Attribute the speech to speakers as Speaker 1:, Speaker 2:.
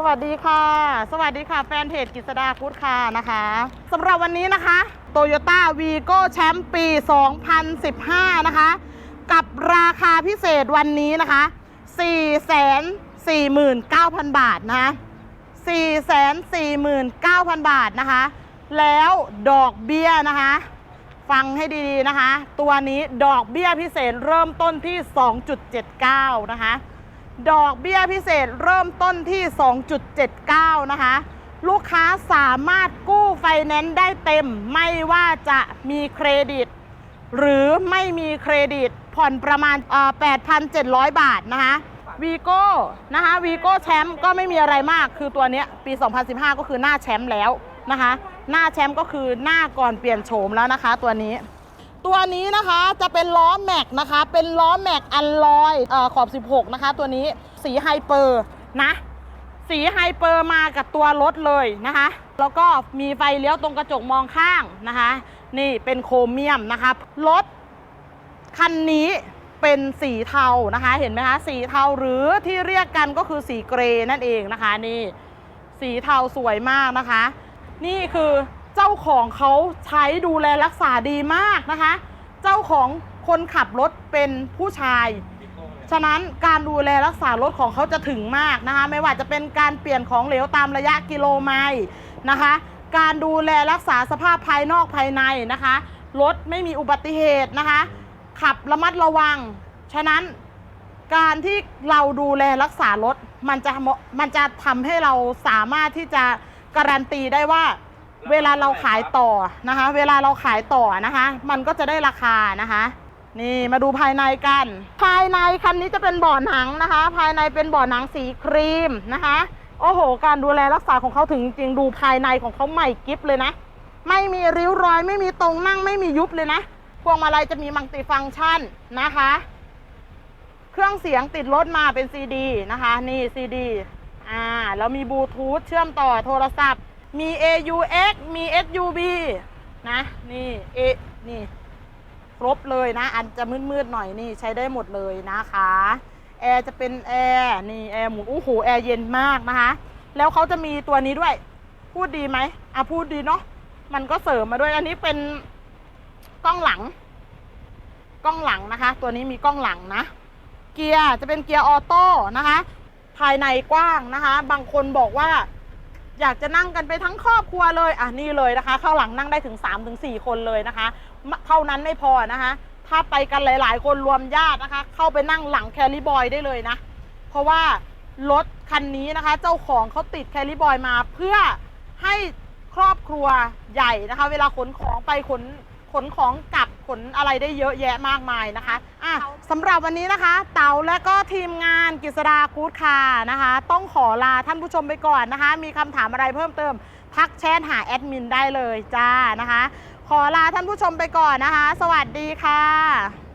Speaker 1: สวัสดีค่ะ สวัสดีค่ะ แฟนเพจกิษดากู๊ดค่ะนะคะสำหรับวันนี้นะคะ Toyota Vigo แชมป์ปี 2015 นะคะ กับราคาพิเศษวันนี้นะคะ 449,000 บาทนะ449,000 บาทนะคะ แล้วดอกเบี้ยนะคะ ฟังให้ดีๆนะคะ ตัวนี้ดอกเบี้ยพิเศษเริ่มต้นที่ 2.79 นะคะ ดอกเบี้ยพิเศษเริ่มต้นที่ 2.79 นะคะ ลูกค้าสามารถกู้ไฟแนนซ์ได้เต็ม ไม่ว่าจะมีเครดิต หรือไม่มีเครดิตผ่อนประมาณ 8,700 บาทนะคะวีโก้นะคะวีโก้แชมป์ก็ไม่มีอะไรมากคือตัวเนี้ยปี 2015 ก็คือหน้าแชมป์แล้วนะคะ หน้าแชมป์ก็คือหน้าก่อนเปลี่ยนโฉมแล้วนะคะตัวนี้ ตัวนี้นะคะจะเป็นล้อแม็กนะคะ เป็นล้อแม็กอัลลอยเอ่อขอบ 16 นะคะ ตัวนี้สีไฮเปอร์นะ สีไฮเปอร์มากับตัวรถเลยนะคะ แล้วก็มีไฟเลี้ยวตรงกระจกมองข้างนะคะ นี่เป็นโครเมียมนะคะรถคันนี้เป็นสีเทานะคะ เห็นไหมคะสีเทาหรือที่เรียกกันก็คือสีเกรย์นั่นเองนะคะนี่ สีเทาสวยมากนะคะ นี่คือ เจ้าของเขาใช้ดูแลรักษาดีมากนะคะ เจ้าของคนขับรถเป็นผู้ชาย ฉะนั้นการดูแลรักษารถของเขาจะถึงมากนะคะ ไม่ว่าจะเป็นการเปลี่ยนของเหลวตามระยะกิโลไมล์นะคะ การดูแลรักษาสภาพภายนอกภายในนะคะ รถไม่มีอุบัติเหตุนะคะ ขับระมัดระวัง ฉะนั้นการที่เราดูแลรักษารถมันจะมันจะทำให้เราสามารถที่จะการันตีได้ว่า เวลาเราขายต่อนะคะ เวลาเราขายต่อนะคะ มันก็จะได้ราคานะคะ นี่มาดูภายในกัน ภายในคันนี้จะเป็นเบ่อหนังนะคะ ภายในเป็นเบ่อหนังสีครีมนะคะ โอ้โห การดูแลรักษาของเขาถึงจริงดูภายในของเขาใหม่กิฟเลยนะ ไม่มีริ้วรอย ไม่มีตรงนั่งไม่มียุบเลยนะพวงมาลัยจะมีมัลติฟังก์ชันนะคะ เครื่องเสียงติดรถมาเป็นซีดีนะคะ นี่ซีดีอ่าแล้วมีบลูทูธเชื่อมต่อโทรศัพท์ มี AUX มี SUB นะ นี่เอนี่ ครบเลยนะ อันจะมืดๆหน่อยนี่ใช้ได้หมดเลยนะคะ แอร์จะเป็นแอร์นี่แอร์หมุนโอ้โหแอร์เย็นมากนะคะ แล้วเขาจะมีตัวนี้ด้วย พูดดีไหมอะพูดดีเนาะมันก็เสริมมาด้วยอันนี้เป็นกล้องหลัง กล้องหลังนะคะ ตัวนี้มีกล้องหลังนะ เกียร์จะเป็นเกียร์ออโต้นะคะ ภายในกว้างนะคะ บางคนบอกว่า อยากจะนั่งกันไปทั้งครอบครัวเลยอะนี่เลยนะคะเข้าหลังนั่งได้ถึง 3-4 คนเลยนะคะ เท่านั้นไม่พอนะคะ ถ้าไปกันหลาย ๆ คนรวมญาตินะคะ เข้าไปนั่งหลังแคลิบอยได้เลยนะ เพราะว่ารถคันนี้นะคะ เจ้าของเขาติดแคลิบอยมาเพื่อให้ครอบครัวใหญ่นะคะ เวลาขนของไปขนขนของกลับ ขนอะไรได้เยอะแยะมากมายนะคะอะสำหรับวันนี้นะคะ เต๋าและก็ทีมงานกิษดากู๊ดคาร์นะคะ ต้องขอลาท่านผู้ชมไปก่อนนะคะ มีคำถามอะไรเพิ่มเติมทักแชทหาแอดมินได้เลยจ้านะคะ ขอลาท่านผู้ชมไปก่อนนะคะ สวัสดีค่ะ